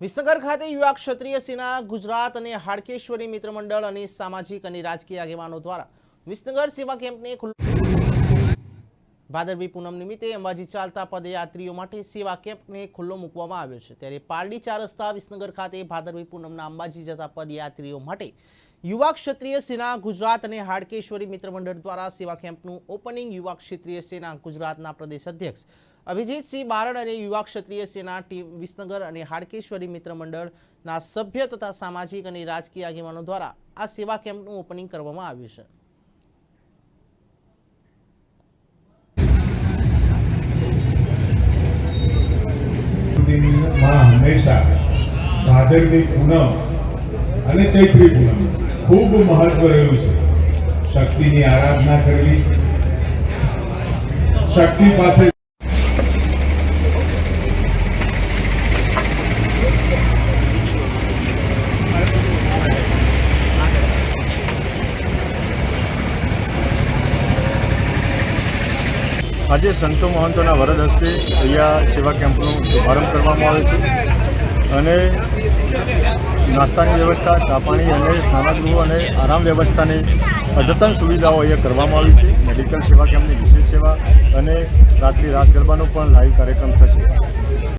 વિસનગર ખાતે યુવા ક્ષત્રિય સેના, ગુજરાત અને હાડકેશ્વરી મિત્ર મંડળ અને સામાજિક અને રાજકીય આગેવાનો દ્વારા વિસનગર સેવા કેમ્પને ખુલ્લો ભાદરવી પૂનમ નિમિત્તે અંબાજી ચાલતા પદયાત્રીઓ માટે સેવા કેમ્પને ખુલ્લો મૂકવામાં આવ્યો છે. ત્યારે પારડી ચાર રસ્તા વિસનગર ખાતે ભાદરવી પૂનમના અંબાજી જતા પદયાત્રીઓ માટે યુવા ક્ષત્રિય સેના ગુજરાત અને હાડકેશ્વરી મિત્ર મંડળ દ્વારા સેવા કેમ્પનું ઓપનિંગ યુવા ક્ષત્રિય સેના ગુજરાતના પ્રદેશ અધ્યક્ષ અભિજીતસિંહ બારડ અને યુવા ક્ષત્રિય સેના ટીમ વિસનગર અને હાડકેશ્વરી મિત્ર મંડળના સભ્ય તથા સામાજિક અને રાજકીય આગેવાનો દ્વારા આ સેવા કેમ્પનું ઓપનિંગ કરવામાં આવ્યું છે. માં હંમેશા ભાદરવી પૂનમ અને ચૈત્રી પૂનમ ખૂબ મહત્વ રહ્યું છે. શક્તિની આરાધના કરવી શક્તિ પાસે આજે સંતો મહંતોના વરદ હસ્તે અહીંયા સેવા કેમ્પનો શુભારંભ કરવામાં આવે છે. અને નાસ્તાની વ્યવસ્થા ચા પાણી અને સ્નાનગૃહ અને આરામ વ્યવસ્થાની અદ્યતન સુવિધાઓ અહીંયા કરવામાં આવી છે. મેડિકલ સેવા કેમ્પની વિશેષ સેવા અને રાત્રિ રાસ ગરબાનો પણ લાઈવ કાર્યક્રમ થશે.